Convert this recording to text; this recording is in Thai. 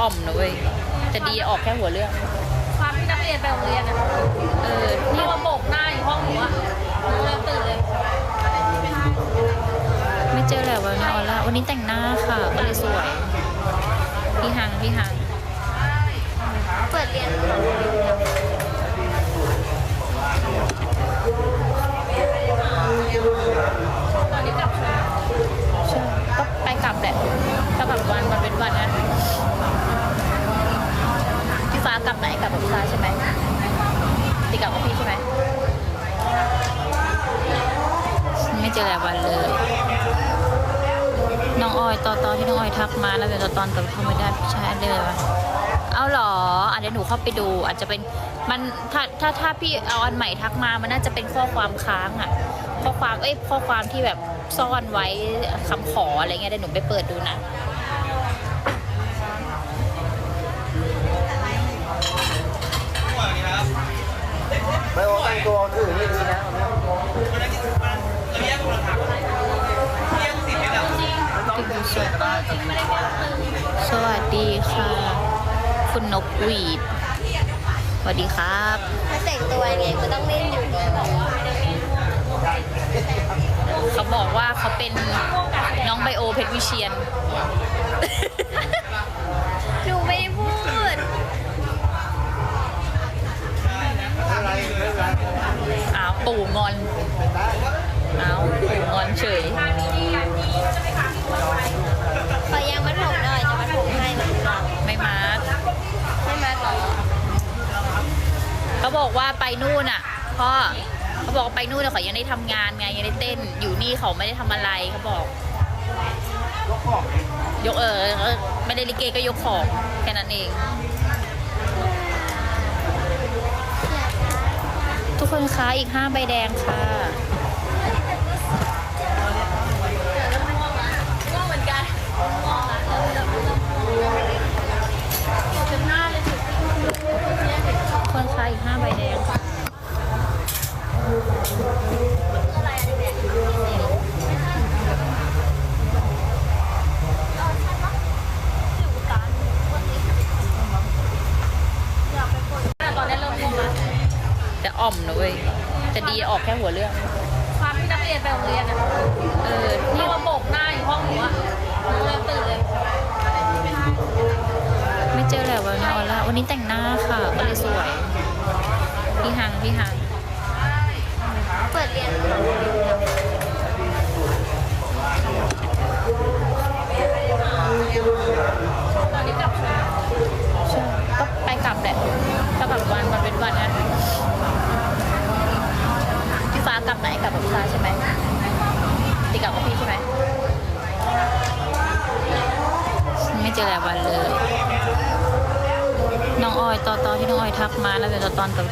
อ่อมนะเว้ยแต่ดีออกแค่หัวเรื่อง ความที่นักเรียนไปโรงเรียนอะเออนี่นี่มาโบกหน้าอยู่ห้องหนูอะหนูเลยตื่นเลย ไม่เจอแล้ววันนี้ออร่าวันนี้แต่งหน้าค่ะก็เลยสวย พี่ฮังพี่ฮัง ไม่เจอหลายวันเลย น้องออยตอนตอนที่น้องออยทักมาแล้วเป็นตอนตอนกับเขาไม่ได้ใช่เลยวะเอาเหรออะเดี๋ยวหนูเข้าไปดู อาจจะเป็นมันถ้าถ้าถ้าพี่เอาอันใหม่ทักมามันน่าจะเป็นข้อความค้างอะข้อความเอ้ยข้อความที่แบบซ่อนไว้คำขออะไรเงี้ยเดี๋ยวหนูไปเปิดดูนะไม่ว่าแต่งตัวอื่นนี่ดีนะ สวัสดีค่ะ คุณนกหวีด สวัสดีครับถ้าแต่งตัวยังไงก็ต้องเล่นอยู่ดีบอกว่าเขาบอกว่าเขาเป็นน้องไบโอเพชรวิเชียนหนูไม่ได้พูดอะไรไม่เป็นไรอ้าว ปู่งอน อ้าว ปู่งอนเฉย ขอยังมัดผมหน่อยจะมัดผมให้มัดผม ไม่มาร์ค ให้มัดเหรอ เขา บอกว่าไปนู่นอะพ่อเขาบอกไปนู่นเขายังได้ทำงานไงยังได้เต้น อยู่นี่เขาไม่ได้ทำอะไรเขาบอก ยกขอยกเออเออไม่ได้ลิเกก็ยกของแค่นั้นเอง ทุกคนคะอีกห้าใบแดงค่ะ ง่วงเหมือนกันง่วงอะเริ่มเริ่มเริ่มอยู่จนหน้าเลยถึง คนคะอีกห้าใบแดงค่ะ อะไรอันนี้เนี่ยตอนนี้เริ่มง่วงแล้ว แต่ อ่อมนะเว้ยแต่ดีออกแค่หัวเรื่องความที่นักเรียนไปโรงเรียนอะเออนี่มาโบกหน้าอยู่ห้องหนูอะตื่นเลย ไม่เจอแล้ววันนี้ออร่าวันนี้แต่งหน้าค่ะก็เลยสวย พี่ฮังพี่ฮัง ซ่าใช่ไหมตีกับกับพี่ใช่ไหมไม่เจอหลายวันเลย น้องออยตอนตอนที่น้องออยทักมาแล้วเดี๋ยวตอนกับ